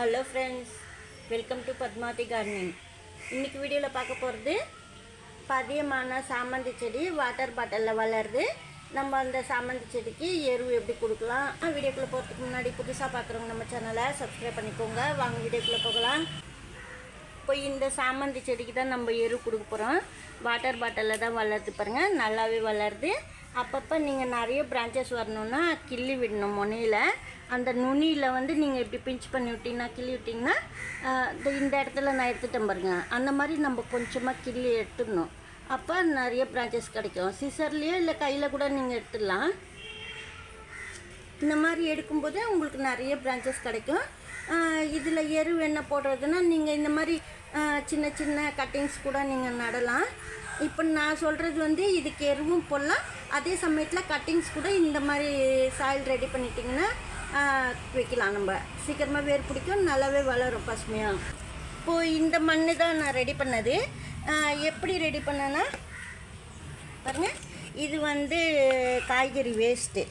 Hello friends welcome to Padmavathi gardening இன்றைக்கி வீடியோவில் பார்க்க போகிறது பதியமான சாமந்தி செடி வாட்டர் பாட்டிலில் வளருது. நம்ம அந்த சாமந்தி செடிக்கு எரு எப்படி கொடுக்கலாம்? வீடியோக்குள்ளே போகிறதுக்கு முன்னாடி புதுசாக பார்க்குறவங்க நம்ம சேனலை சப்ஸ்கிரைப் பண்ணிக்கோங்க. வாங்க வீடியோக்குள்ளே போகலாம். இப்போ இந்த சாமந்தி செடிக்கு தான் நம்ம எரு கொடுக்க போகிறோம் வாட்டர் பாட்டிலில் தான் வளருது பாருங்கள் நல்லாவே வளருது. அப்பப்போ நீங்கள் நிறைய பிரான்ச்சஸ் வரணுன்னா கிள்ளி விடணும் முனையில். அந்த நுனியில் வந்து நீங்கள் இப்படி பிஞ்ச் பண்ணி விட்டிங்கன்னா கிள்ளி விட்டிங்கன்னா இந்த- இந்த இடத்துல நான் எடுத்துட்டேன் பாருங்க. அந்த மாதிரி நம்ம கொஞ்சமாக கிள்ளி எடுத்துடணும். அப்போ நிறைய பிரான்ச்சஸ் கிடைக்கும். சிசர்லேயோ இல்லை கையில் கூட நீங்கள் எடுத்துடலாம். இந்த மாதிரி எடுக்கும்போது உங்களுக்கு நிறைய பிரான்ச்சஸ் கிடைக்கும். இதில் எரு என்ன போடுறதுன்னா நீங்கள் இந்த மாதிரி சின்ன சின்ன கட்டிங்ஸ் கூட நீங்கள் நடலாம். இப்போ நான் சொல்கிறது வந்து இதுக்கு எருவும் போடலாம். அதே சமயத்தில் கட்டிங்ஸ் கூட இந்த மாதிரி சாயில் ரெடி பண்ணிட்டிங்கன்னா வைக்கலாம் நம்ம. சீக்கிரமாக வேர் பிடிக்கும் நல்லாவே வளரும் பசுமையாக இப்போது இந்த மண் தான் நான் ரெடி பண்ணது. எப்படி ரெடி பண்ணேன்னா பாருங்கள் இது வந்து காய்கறி வேஸ்ட்டு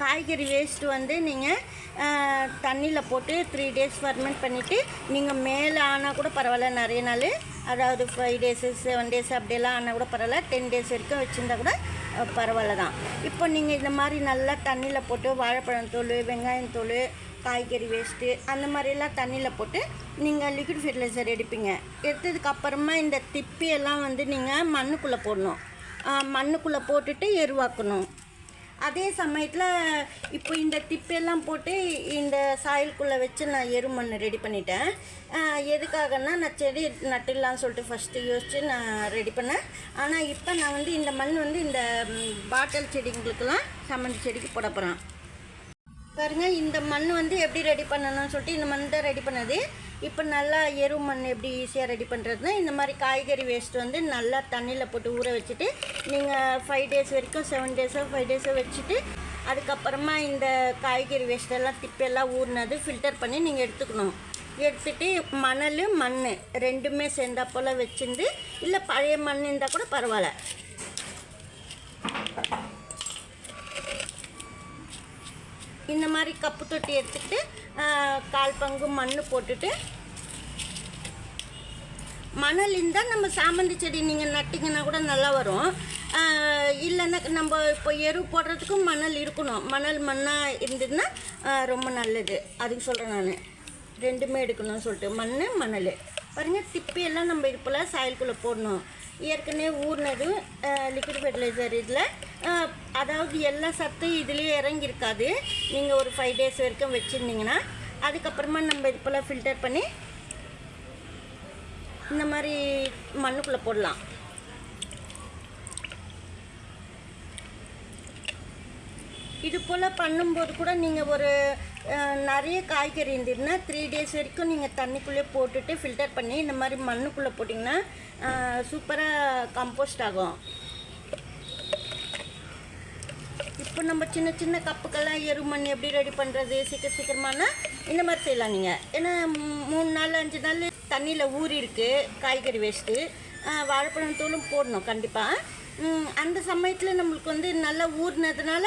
காய்கறி வேஸ்ட்டு வந்து நீங்கள் தண்ணியில் போட்டு த்ரீ டேஸ் ஃபர்மெண்ட் பண்ணிவிட்டு நீங்கள் மேலே ஆனால் கூட பரவாயில்ல. நிறைய நாள் அதாவது ஃபைவ் டேஸு செவன் டேஸ் அப்படியெல்லாம் ஆனால் கூட பரவாயில்ல. டென் டேஸ் வரைக்கும் வச்சுருந்தா கூட பரவாயில்ல தான். இப்போ நீங்கள் இந்த மாதிரி நல்லா தண்ணியில் போட்டு வாழைப்பழம் தோல் வெங்காயம் தோல் காய்கறி வேஸ்ட்டு அந்த மாதிரிலாம் தண்ணியில் போட்டு நீங்கள் லிக்விட் ஃபெர்டிலைசர் எடுப்பீங்க. எடுத்ததுக்கு அப்புறமா இந்த திப்பியெல்லாம் வந்து நீங்கள் மண்ணுக்குள்ளே போடணும். மண்ணுக்குள்ளே போட்டுட்டு எருவாக்கணும். அதே சமயத்தில் இப்போ இந்த திப்பெல்லாம் போட்டு இந்த சாயில்குள்ளே வச்சு நான் எரு மண் ரெடி பண்ணிட்டேன். ஆஹ் எதுக்காகன்னா நான் செடி நட்டுடலான்னு சொல்லிட்டு ஃபஸ்ட்டு யோசித்து நான் ரெடி பண்ணேன். ஆனால் இப்போ நான் வந்து இந்த மண் வந்து இந்த பாட்டில் செடிங்களுக்கெல்லாம் சம்மந்தி செடிக்கு போட போகிறேன் பாருங்கள் இந்த மண் வந்து எப்படி ரெடி பண்ணணும்னு சொல்லிட்டு இந்த மண் தான் ரெடி பண்ணது. இப்போ நல்லா எரு மண் எப்படி ஈஸியாக ரெடி பண்ணுறதுனா இந்த மாதிரி காய்கறி வேஸ்ட் வந்து நல்லா தண்ணியில் போட்டு ஊற வச்சுட்டு நீங்கள் ஃபைவ் டேஸ் வரைக்கும் செவன் டேஸோ ஃபைவ் டேஸோ வச்சுட்டு அதுக்கப்புறமா இந்த காய்கறி வேஸ்ட்டெல்லாம் திப்பெல்லாம் ஊறினது ஃபில்டர் பண்ணி நீங்கள் எடுத்துக்கணும். எடுத்துட்டு மணல் மண் ரெண்டுமே சேர்ந்தா போல் வச்சுருந்து இல்லை பழைய மண் இருந்தால் கூட பரவாயில்ல. இந்த மாதிரி கப்பு தொட்டி எடுத்துக்கிட்டு கால் பங்கு மண் போட்டுட்டு. மணல் இருந்தால் நம்ம சாமந்தி செடி நீங்கள் நட்டிங்கன்னா கூட நல்லா வரும். இல்லைன்னா நம்ம இப்போ எரு போடுறதுக்கும் மணல் இருக்கணும். மணல் மண்ணாக இருந்ததுன்னா ரொம்ப நல்லது. அதுக்கு சொல்கிறேன் நான். ரெண்டுமே எடுக்கணும்னு சொல்லிட்டு. மண் மணல். பாருங்கள் திப்பியெல்லாம் நம்ம இது போல் சாயலுக்குள்ளே போடணும். ஏற்கனவே ஊறினது லிக்விட் ஃபெர்டிலைசர் இதில் அதாவது எல்லா சத்தும் இதுலேயே இறங்கியிருக்காது. நீங்கள் ஒரு ஃபைவ் டேஸ் வரைக்கும் வச்சுருந்தீங்கன்னா அதுக்கப்புறமா நம்ம இது போல் ஃபில்டர் பண்ணி இந்த மாதிரி மண்ணுக்குள்ளே போடலாம். இது போல் பண்ணும்போது கூட நீங்கள் ஒரு நிறைய காய்கறி இருந்ததுன்னா த்ரீ டேஸ் வரைக்கும் நீங்கள் தண்ணிக்குள்ளே போட்டுட்டு ஃபில்டர் பண்ணி இந்த மாதிரி மண்ணுக்குள்ளே போட்டிங்கன்னா சூப்பராக கம்போஸ்ட் ஆகும். இப்போ நம்ம சின்ன சின்ன கப்புக்கெல்லாம் எருமண் எப்படி ரெடி பண்ணுறது சீக்கிரம் சீக்கிரமானா இந்த மாதிரி செய்யலாம் நீங்கள் ஏன்னா மூணு நாள் அஞ்சு நாள் தண்ணியில் ஊறி இருக்குது காய்கறி வேஸ்ட்டு வாழைப்பழம் தூளும் போடணும் கண்டிப்பாக அந்த சமயத்தில் நம்மளுக்கு வந்து நல்லா ஊறினதுனால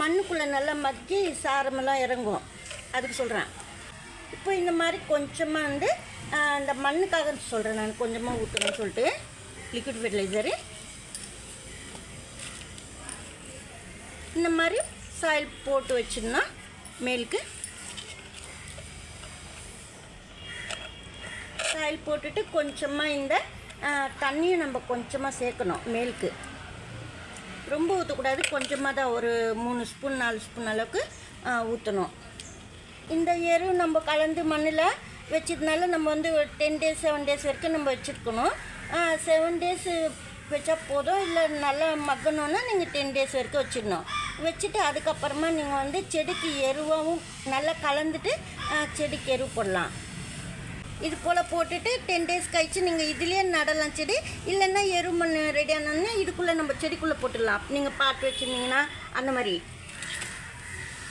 மண்ணுக்குள்ளே நல்லா மக்கி சாரமெல்லாம் இறங்கும். அதுக்கு சொல்கிறேன் இப்போ இந்த மாதிரி கொஞ்சமாக வந்து அந்த மண்ணுக்காக சொல்கிறேன் நான். கொஞ்சமாக ஊற்றணும்னு சொல்லிட்டு. லிக்விட் ஃபெர்டிலைசரு இந்த மாதிரி சாயில் போட்டு வச்சிடனா மேலுக்கு. சாயில் போட்டுட்டு கொஞ்சமாக இந்த தண்ணியை நம்ம கொஞ்சமாக சேர்க்கணும் மேலுக்கு. ரொம்ப ஊற்றக்கூடாது கொஞ்சமாக தான் ஒரு மூணு ஸ்பூன் நாலு ஸ்பூன் அளவுக்கு ஊற்றணும் இந்த எரு நம்ம கலந்து மண்ணில் வச்சதுனால நம்ம வந்து ஒரு டென் டேஸ் செவன் டேஸ் வரைக்கும் நம்ம வச்சுருக்கணும். செவன் டேஸ் வச்சா போதும் இல்லை நல்லா மக்கணுன்னா நீங்கள் டென் டேஸ் வரைக்கும் வச்சிடணும். வச்சுட்டு அதுக்கப்புறமா நீங்கள் வந்து செடிக்கு எருவாகவும் நல்லா கலந்துட்டு செடிக்கு எரு போடலாம். இது போல் போட்டுட்டு டென் டேஸ் கழித்து நீங்கள் இதுலேயே நடலாம் செடி. இல்லைன்னா எருமண் ரெடி ஆனோன்னா இதுக்குள்ளே நம்ம செடிக்குள்ளே போட்டுடலாம். நீங்கள் பாட்டு வச்சுருந்தீங்கன்னா அந்த மாதிரி.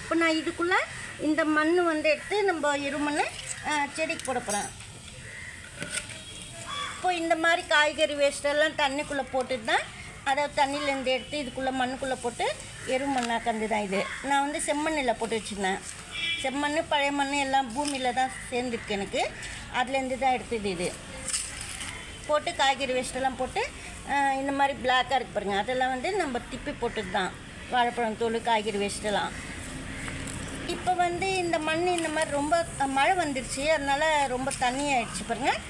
இப்போ நான் இதுக்குள்ளே இந்த மண் வந்து எடுத்து நம்ம எருமண் செடிக்கு போட போகிறேன் இப்போ இந்த மாதிரி காய்கறி வேஸ்டெல்லாம் தண்ணிக்குள்ளே போட்டுட்டு தான் அதை தண்ணியிலேருந்து எடுத்து இதுக்குள்ளே மண்ணுக்குள்ளே போட்டு எரு மண்ணாக்கந்து தான் இது. நான் வந்து செம்மண்ணில் போட்டு வச்சுருந்தேன். செம்மண் பழைய மண் எல்லாம் பூமியில் தான் சேர்ந்துருக்கு எனக்கு. அதுலேருந்து தான் எடுத்தது இது. போட்டு காய்கறி வேஸ்ட்டெல்லாம் போட்டு இந்த மாதிரி பிளாக்காக இருக்கு பாருங்கள் அதெல்லாம் வந்து நம்ம திப்பி போட்டு தான் வாழைப்பழம் தோல் காய்கறி வேஸ்ட்டெல்லாம் இப்போ வந்து இந்த மண் இந்த மாதிரி ரொம்ப மழை வந்துருச்சு. அதனால் ரொம்ப தண்ணி ஆயிடுச்சு பாருங்கள்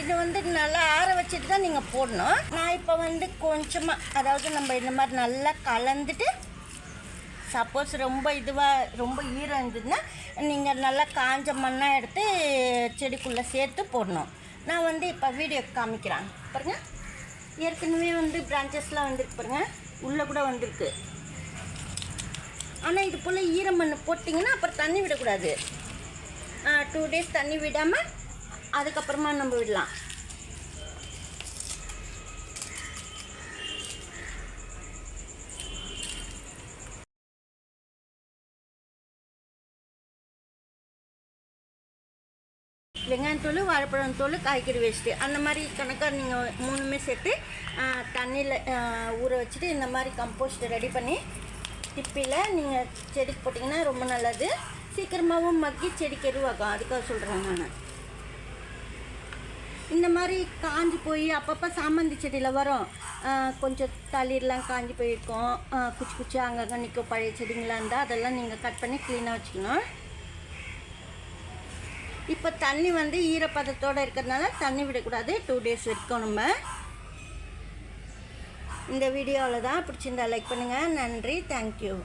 இது வந்து நல்லா ஆற வச்சுட்டு தான் நீங்கள் போடணும். நான் இப்போ வந்து கொஞ்சமாக அதாவது நம்ம இந்த மாதிரி நல்லா கலந்துட்டு சப்போஸ் ரொம்ப இதுவாக ரொம்ப ஈரம் இருந்ததுன்னா நீங்கள் நல்லா காஞ்ச மண்ணாக எடுத்து செடிக்குள்ளே சேர்த்து போடணும். நான் வந்து இப்போ வீடியோ காமிக்கிறேன். பாருங்க. ஏற்கனவே வந்து பிரான்ச்சஸ்லாம் வந்துருக்கு பாருங்க. உள்ளே கூட வந்திருக்கு. ஆனால் இது போல் ஈரமண் போட்டிங்கன்னா அப்புறம் தண்ணி விடக்கூடாது. டூ டேஸ் தண்ணி விடாமல் அதுக்கப்புறமா நம்ம விடலாம். வெங்காயத்தூள் வாழைப்பழம் தூள் காய்கறி வேஸ்ட்டு அந்த மாதிரி கணக்காக நீங்கள் மூணுமே சேர்த்து தண்ணியில் ஊற வச்சுட்டு இந்த மாதிரி கம்போஸ்ட் ரெடி பண்ணி திப்பியில் நீங்கள் செடிக்கு போட்டிங்கன்னா ரொம்ப நல்லது. சீக்கிரமாகவும் மக்கி செடிக்கு எருவாகும். அதுக்காக சொல்கிறேன் நான். இந்த மாதிரி காஞ்சி போய் அப்பப்போ சாமந்தி செடியில் வரும். கொஞ்சம் தளிர்லாம் காஞ்சி போயிருக்கும். குச்சி குச்சி அங்கங்கே நிற்கும் பழைய செடிங்களாக இருந்தால் அதெல்லாம் நீங்கள் கட் பண்ணி க்ளீனாக வச்சுக்கணும். இப்போ தண்ணி வந்து ஈரப்பதத்தோடு இருக்கிறதுனால தண்ணி விடக்கூடாது. டூ டேஸ் வரைக்கும் நம்ம. இந்த வீடியோவில் தான் பிடிச்சிருந்தா லைக் பண்ணுங்கள் நன்றி. தேங்க்யூ